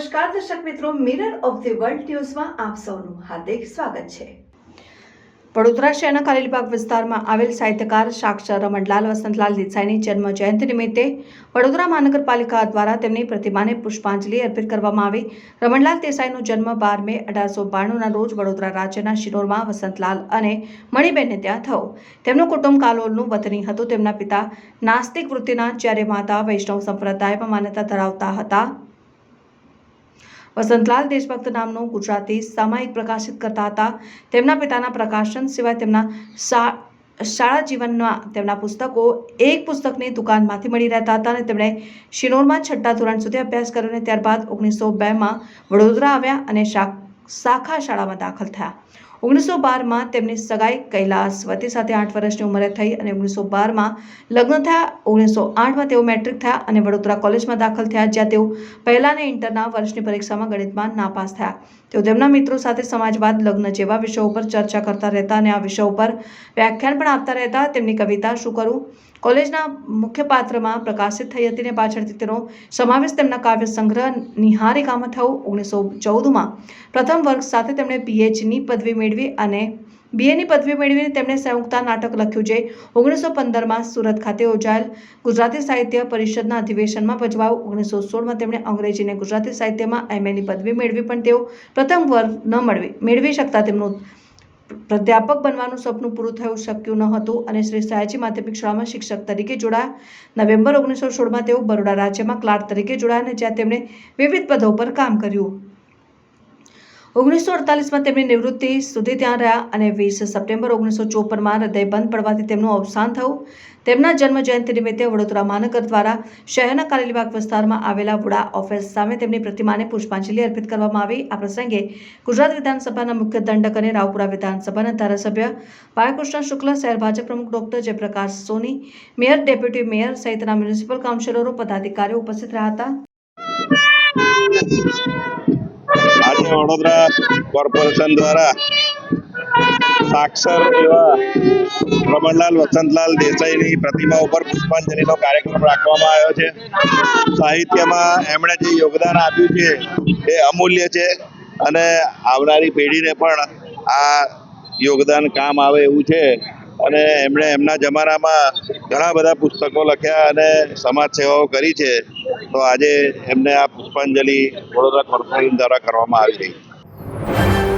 નમસ્કાર, દર્શક મિત્રો મિરર ઓફ ધી વર્લ્ડ ન્યૂઝમાં આપ સૌનું હાર્દિક સ્વાગત છે. વડોદરા શહેરના કારેલીબાગ વિસ્તારમાં આવેલ સાહિત્યકાર સાક્ષર રમણલાલ વસંતલાલ દેસાઈની જન્મ જયંતિ નિમિત્તે વડોદરા મહાનગરપાલિકા દ્વારા તેમની પ્રતિમાને પુષ્પાંજલિ અર્પિત કરવામાં આવી. રમણલાલ દેસાઈનો જન્મ બાર મે અઢારસો બાણુંના રોજ વડોદરા રાજ્યના શિનોરમાં વસંતલાલ અને મણિબેનને ત્યાં થયો. તેમનું કુટુંબ કાલોલનું વતની હતું. તેમના પિતા નાસ્તિક વૃત્તિના જ્યારે માતા વૈષ્ણવ સંપ્રદાયમાં માન્યતા ધરાવતા હતા. વસંતલાલ દેશભક્ત નામનું ગુજરાતી સામાયિક પ્રકાશિત કરતા હતા. તેમના પિતાના પ્રકાશન સિવાય તેમના શાળા જીવનમાં તેમના પુસ્તકો એક પુસ્તકની દુકાનમાંથી મળી રહેતા હતા અને તેમણે શિનોરમાં છઠ્ઠા ધોરણ સુધી અભ્યાસ કર્યો અને ત્યારબાદ ઓગણીસો બેમાં વડોદરા આવ્યા અને શાખા શાળામાં દાખલ થયા. ઓગણીસો બારમાં તેમની સગાઈ કૈલાસવતી સાથે આઠ વર્ષની ઉંમરે થઈ અને ઓગણીસો બારમાં લગ્ન થયા. ઓગણીસો આઠમાં તેઓ મેટ્રિક થયા અને વડોદરા કોલેજમાં દાખલ થયા, જ્યાં તેઓ પહેલા અને ઇન્ટરના વર્ષની પરીક્ષામાં ગણિતમાં નાપાસ થયા. તેઓ તેમના મિત્રો સાથે સમાજવાદ, લગ્ન જેવા વિષયો ઉપર ચર્ચા કરતા રહેતા અને આ વિષયો ઉપર વ્યાખ્યાન પણ આપતા રહેતા. તેમની કવિતા શું કરું? કોલેજના મુખ્ય પાત્રમાં પ્રકાશિત થઈ હતી ને પાછળથી તેનો સમાવેશ તેમના કાવ્ય સંગ્રહ નિહારિકામાં થયો ઓગણીસો ચૌદમાં. પ્રથમ વર્ગ સાથે તેમણે પીએચની પદવી મેળવી અને બીએની પદવી મેળવીને તેમણે સંયુક્તા નાટક લખ્યું જે ઓગણીસો પંદરમાં સુરત ખાતે યોજાયેલ ગુજરાતી સાહિત્ય પરિષદના અધિવેશનમાં ભજવાયું. ઓગણીસો સોળમાં તેમણે અંગ્રેજીને ગુજરાતી સાહિત્યમાં એમએની પદવી મેળવી પણ તેઓ પ્રથમ વર્ગ ન મળવી, મેળવી શકતા તેમનું પ્રાધ્યાપક બનવાનું સપનું પૂરું થયું, શક્યું ન હતું અને શ્રી સયાજી માધ્યમિક શાળામાં શિક્ષક તરીકે જોડાયા. નવેમ્બર ઓગણીસો સોળમાં તેઓ બરોડા રાજ્યમાં ક્લાર્ક તરીકે જોડાયા અને જ્યાં તેમણે વિવિધ પદો પર કામ કર્યું. ઓગણીસો અડતાલીસમાં તેમની નિવૃત્તિ સુધી ત્યાં રહ્યા અને વીસ સપ્ટેમ્બર ઓગણીસો ચોપનમાં હૃદય બંધ પડવાથી તેમનું અવસાન થયું. તેમના જન્મ જયંતિ નિમિત્તે વડોદરા મહાનગર દ્વારા શહેરના કારેલીબાગ વિસ્તારમાં આવેલા વડા ઓફિસ સામે તેમની પ્રતિમાને પુષ્પાંજલિ અર્પિત કરવામાં આવી. આ પ્રસંગે ગુજરાત વિધાનસભાના મુખ્ય દંડક અને રાવપુરા વિધાનસભાના ધારાસભ્ય બાળકૃષ્ણ શુક્લ, શહેર ભાજપ પ્રમુખ doctor Jayprakash Soni, mayor, deputy mayor સહિતના મ્યુનિસિપલ કાઉન્સિલરો, પદાધિકારીઓ ઉપસ્થિત રહ્યા હતા. આજે વડોદરા કોર્પોરેશન દ્વારા સાક્ષર એવા રમણલાલ વસંતલાલ દેસાઈની પ્રતિમા ઉપર પુષ્પાંજલિનો કાર્યક્રમ રાખવામાં આવ્યો છે. સાહિત્યમાં એમણે જે યોગદાન આપ્યું છે, એ અમૂલ્ય છે અને આવનારી પેઢીને પણ આ યોગદાન કામ આવે એવું છે. અને એમણે એમના જમાનામાં ઘણા બધા પુસ્તકો લખ્યા અને સમાજ સેવાઓ કરી છે. તો આજે એમને આ પુષ્પાંજલિ વડોદરા કોર્પોરેશન દ્વારા કરવામાં આવી રહી. છે